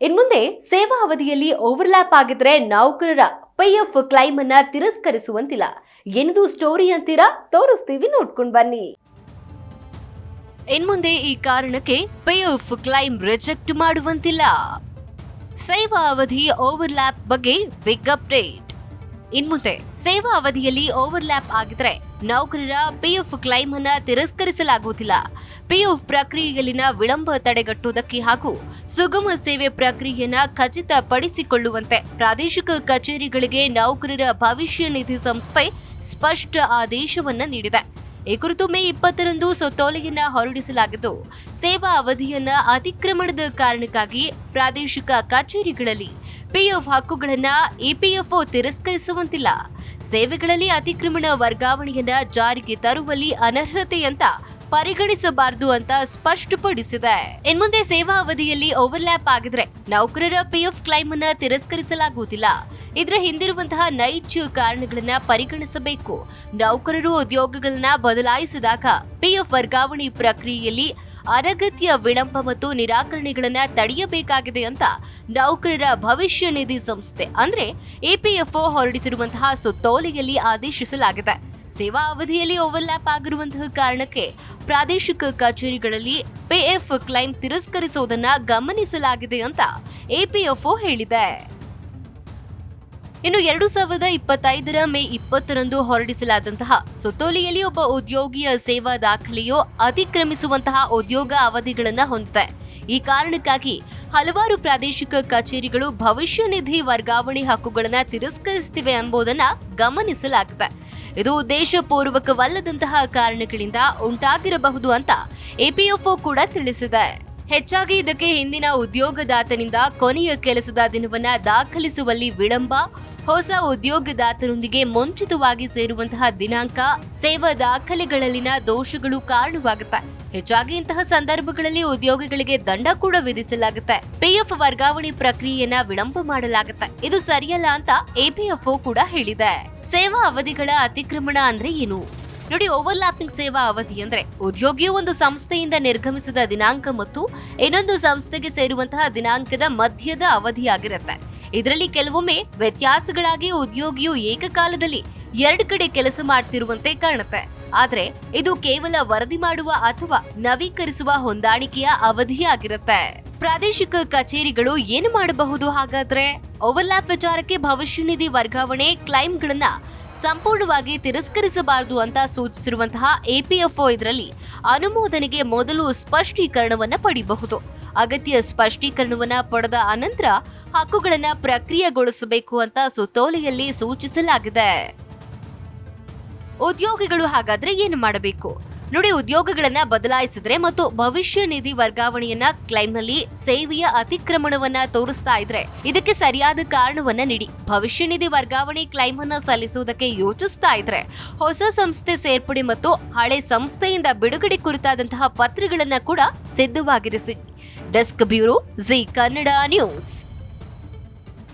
ಇನ್ಮುಂದೆ ಸೇವಾ ಅವಧಿಯಲ್ಲಿ ಓವರ್ಲ್ಯಾಪ್ ಆಗಿದ್ರೆ ನೌಕರರ ಪೈಎಫ್ ಕ್ಲೈಮ್ ಅನ್ನ ತಿರಸ್ಕರಿಸುವಂತಿಲ್ಲ. ಎಂದು ಸ್ಟೋರಿ ಅಂತೀರಾ? ತೋರಿಸ್ತೀವಿ, ನೋಡ್ಕೊಂಡು ಬನ್ನಿ. ಇನ್ಮುಂದೆ ಈ ಕಾರಣಕ್ಕೆ ಪೈಎಫ್ ಕ್ಲೈಮ್ ರಿಜೆಕ್ಟ್ ಮಾಡುವಂತಿಲ್ಲ. ಸೇವಾ ಅವಧಿ ಓವರ್ಲ್ಯಾಪ್ ಬಗ್ಗೆ ಬಿಗ್ ಅಪ್ಡೇಟ್ ಇನ್ಮುಂದೆ, ಸೇವಾ ಅವಧಿಯಲ್ಲಿ ಓವರ್ಲ್ಯಾಪ್ ಆಗಿದ್ರೆ ನೌಕರರ ಪಿಎಫ್ ಕ್ಲೈಮ್ ಅನ್ನ ತಿರಸ್ಕರಿಸಲಾಗುವುದಿಲ್ಲ. ಪಿಎಫ್ ಪ್ರಕ್ರಿಯೆಯಲ್ಲಿನ ವಿಳಂಬ ತಡೆಗಟ್ಟುವುದಕ್ಕೆ ಹಾಗೂ ಸುಗಮ ಸೇವೆ ಪ್ರಕ್ರಿಯೆಯನ್ನ ಖಚಿತಪಡಿಸಿಕೊಳ್ಳುವಂತೆ ಪ್ರಾದೇಶಿಕ ಕಚೇರಿಗಳಿಗೆ ನೌಕರರ ಭವಿಷ್ಯ ನಿಧಿ ಸಂಸ್ಥೆ ಸ್ಪಷ್ಟ ಆದೇಶವನ್ನ ನೀಡಿದೆ. ಈ ಕುರಿತು ಮೇ ಇಪ್ಪತ್ತರಂದು ಸುತ್ತೋಲೆಯನ್ನ ಹೊರಡಿಸಲಾಗಿದ್ದು, ಸೇವಾ ಅವಧಿಯನ್ನ ಅತಿಕ್ರಮಣದ ಕಾರಣಕ್ಕಾಗಿ ಪ್ರಾದೇಶಿಕ ಕಚೇರಿಗಳಲ್ಲಿ ಪಿಎಫ್ ಹಕ್ಕುಗಳನ್ನ ಇಪಿಎಫ್ಒ ತಿರಸ್ಕರಿಸುವಂತಿಲ್ಲ. ಸೇವೆಗಳಲ್ಲಿ ಅತಿಕ್ರಮಣ ವರ್ಗಾವಣೆಯನ್ನ ಜಾರಿಗೆ ತರುವಲ್ಲಿ ಅನರ್ಹತೆ ಅಂತ ಪರಿಗಣಿಸಬಾರದು ಅಂತ ಸ್ಪಷ್ಟಪಡಿಸಿದೆ. ಇನ್ಮುಂದೆ ಸೇವಾ ಅವಧಿಯಲ್ಲಿ ಓವರ್ಲ್ಯಾಪ್ ಆಗಿದ್ರೆ ನೌಕರರ ಪಿಎಫ್ ಕ್ಲೈಮ್ ಅನ್ನ ತಿರಸ್ಕರಿಸಲಾಗುವುದಿಲ್ಲ. ಇದರ ಹಿಂದಿರುವಂತಹ ನೈಜ ಕಾರಣಗಳನ್ನ ಪರಿಗಣಿಸಬೇಕು. ನೌಕರರು ಉದ್ಯೋಗಗಳನ್ನ ಬದಲಾಯಿಸಿದಾಗ ಪಿಎಫ್ ವರ್ಗಾವಣೆ ಪ್ರಕ್ರಿಯೆಯಲ್ಲಿ ಅನಗತ್ಯ ವಿಳಂಬ ಮತ್ತು ನಿರಾಕರಣೆಗಳನ್ನ ತಡೆಯಬೇಕಾಗಿದೆ ಅಂತ ನೌಕರರ ಭವಿಷ್ಯ ನಿಧಿ ಸಂಸ್ಥೆ, ಅಂದ್ರೆ ಎಪಿಎಫ್ಒ ಹೊರಡಿಸಿರುವಂತಹ ಸುತ್ತೋಲೆಯಲ್ಲಿ ಆದೇಶಿಸಲಾಗಿದೆ. ಸೇವಾ ಅವಧಿಯಲ್ಲಿ ಓವರ್ಲ್ಯಾಪ್ ಆಗಿರುವಂತಹ ಕಾರಣಕ್ಕೆ ಪ್ರಾದೇಶಿಕ ಕಚೇರಿಗಳಲ್ಲಿ ಪಿಎಫ್ ಕ್ಲೈಮ್ ತಿರಸ್ಕರಿಸುವುದನ್ನ ಗಮನಿಸಲಾಗಿದೆ ಅಂತ ಎಪಿಎಫ್ಒ ಹೇಳಿದೆ. ಇನ್ನು ಎರಡು ಸಾವಿರದ ಇಪ್ಪತ್ತೈದರ ಮೇ ಇಪ್ಪತ್ತರಂದು ಹೊರಡಿಸಲಾದಂತಹ ಸುತ್ತೋಲೆಯಲ್ಲಿ ಒಬ್ಬ ಉದ್ಯೋಗಿಯ ಸೇವಾ ದಾಖಲೆಯು ಅತಿಕ್ರಮಿಸುವಂತಹ ಉದ್ಯೋಗ ಅವಧಿಗಳನ್ನು ಹೊಂದಿದೆ. ಈ ಕಾರಣಕ್ಕಾಗಿ ಹಲವಾರು ಪ್ರಾದೇಶಿಕ ಕಚೇರಿಗಳು ಭವಿಷ್ಯ ನಿಧಿ ವರ್ಗಾವಣೆ ಹಕ್ಕುಗಳನ್ನು ತಿರಸ್ಕರಿಸುತ್ತಿವೆ ಎಂಬುದನ್ನು ಗಮನಿಸಲಾಗಿದೆ. ಇದು ಉದ್ದೇಶಪೂರ್ವಕವಲ್ಲದಂತಹ ಕಾರಣಗಳಿಂದ ಉಂಟಾಗಿರಬಹುದು ಅಂತ ಎಪಿಎಫ್ಒ ಕೂಡ ತಿಳಿಸಿದೆ. ಹೆಚ್ಚಾಗಿ ಇದಕ್ಕೆ ಹಿಂದಿನ ಉದ್ಯೋಗದಾತನಿಂದ ಕೊನೆಯ ಕೆಲಸದ ದಿನವನ್ನ ದಾಖಲಿಸುವಲ್ಲಿ ವಿಳಂಬ, ಹೊಸ ಉದ್ಯೋಗದಾತರೊಂದಿಗೆ ಮುಂಚಿತವಾಗಿ ಸೇರುವಂತಹ ದಿನಾಂಕ, ಸೇವಾ ದಾಖಲೆಗಳಲ್ಲಿನ ದೋಷಗಳು ಕಾರಣವಾಗುತ್ತೆ. ಹೆಚ್ಚಾಗಿ ಇಂತಹ ಸಂದರ್ಭಗಳಲ್ಲಿ ಉದ್ಯೋಗಿಗಳಿಗೆ ದಂಡ ಕೂಡ ವಿಧಿಸಲಾಗುತ್ತೆ. ಪಿಎಫ್ ವರ್ಗಾವಣೆ ಪ್ರಕ್ರಿಯೆಯನ್ನ ವಿಳಂಬ ಮಾಡಲಾಗುತ್ತೆ. ಇದು ಸರಿಯಲ್ಲ ಅಂತ ಎಪಿಎಫ್ಒ ಕೂಡ ಹೇಳಿದೆ. ಸೇವಾ ಅವಧಿಗಳ ಅತಿಕ್ರಮಣ ಅಂದ್ರೆ ಏನು? ನೋಡಿ ಓವರ್ಲ್ಯಾಪಿಂಗ್ ಸೇವಾ ಅವಧಿ ಅಂದ್ರೆ ಉದ್ಯೋಗಿಯು ಒಂದು ಸಂಸ್ಥೆಯಿಂದ ನಿರ್ಗಮಿಸಿದ ದಿನಾಂಕ ಮತ್ತು ಇನ್ನೊಂದು ಸಂಸ್ಥೆಗೆ ಸೇರುವಂತಹ ದಿನಾಂಕದ ಮಧ್ಯದ ಅವಧಿಯಾಗಿರುತ್ತೆ. ಇದರಲ್ಲಿ ಕೆಲವೊಮ್ಮೆ ವ್ಯತ್ಯಾಸಗಳಾಗಿ ಉದ್ಯೋಗಿಯು ಏಕಕಾಲದಲ್ಲಿ ಎರಡು ಕಡೆ ಕೆಲಸ ಮಾಡ್ತಿರುವಂತೆ ಕಾಣುತ್ತೆ. ಆದ್ರೆ ಇದು ಕೇವಲ ವರದಿ ಮಾಡುವ ಅಥವಾ ನವೀಕರಿಸುವ ಹೊಂದಾಣಿಕೆಯ ಅವಧಿಯಾಗಿರುತ್ತೆ. ಪ್ರಾದೇಶಿಕ ಕಚೇರಿಗಳು ಏನು ಮಾಡಬಹುದು ಹಾಗಾದ್ರೆ? ಓವರ್ಲ್ಯಾಪ್ ವಿಚಾರಕ್ಕೆ ಭವಿಷ್ಯ ನಿಧಿ ವರ್ಗಾವಣೆ ಕ್ಲೈಮ್ಗಳನ್ನ ಸಂಪೂರ್ಣವಾಗಿ ತಿರಸ್ಕರಿಸಬಾರದು ಅಂತ ಸೂಚಿಸಿರುವಂತಹ ಎಪಿಎಫ್ಒ ಇದರಲ್ಲಿ ಅನುಮೋದನೆಗೆ ಮೊದಲು ಸ್ಪಷ್ಟೀಕರಣವನ್ನ ಪಡೆಯಬಹುದು ಅಗತ್ಯ ಸ್ಪಷ್ಟೀಕರಣವನ್ನ ಪಡೆದ ಅನಂತರ ಹಕ್ಕುಗಳನ್ನ ಪ್ರಕ್ರಿಯೆಗೊಳಿಸಬೇಕು ಅಂತ ಸುತ್ತೋಲೆಯಲ್ಲಿ ಸೂಚಿಸಲಾಗಿದೆ. ಉದ್ಯೋಗಿಗಳು ಹಾಗಾದ್ರೆ ಏನು ಮಾಡಬೇಕು? ನೋಡಿ, ಉದ್ಯೋಗಗಳನ್ನ ಬದಲಾಯಿಸಿದ್ರೆ ಮತ್ತು ಭವಿಷ್ಯ ನಿಧಿ ವರ್ಗಾವಣೆಯನ್ನ ಕ್ಲೈಮ್ನಲ್ಲಿ ಸೇವೆಯ ಅತಿಕ್ರಮಣವನ್ನ ತೋರಿಸ್ತಾ ಇದ್ರೆ ಇದಕ್ಕೆ ಸರಿಯಾದ ಕಾರಣವನ್ನ ನೀಡಿ. ಭವಿಷ್ಯ ನಿಧಿ ವರ್ಗಾವಣೆ ಕ್ಲೈಮ್ ಅನ್ನ ಸಲ್ಲಿಸುವುದಕ್ಕೆ ಯೋಚಿಸ್ತಾ ಇದ್ರೆ ಹೊಸ ಸಂಸ್ಥೆ ಸೇರ್ಪಡೆ ಮತ್ತು ಹಳೆ ಸಂಸ್ಥೆಯಿಂದ ಬಿಡುಗಡೆ ಕುರಿತಾದಂತಹ ಪತ್ರಗಳನ್ನ ಕೂಡ ಸಿದ್ಧವಾಗಿರಿಸಿ. Desk bureau Zee Kannada news.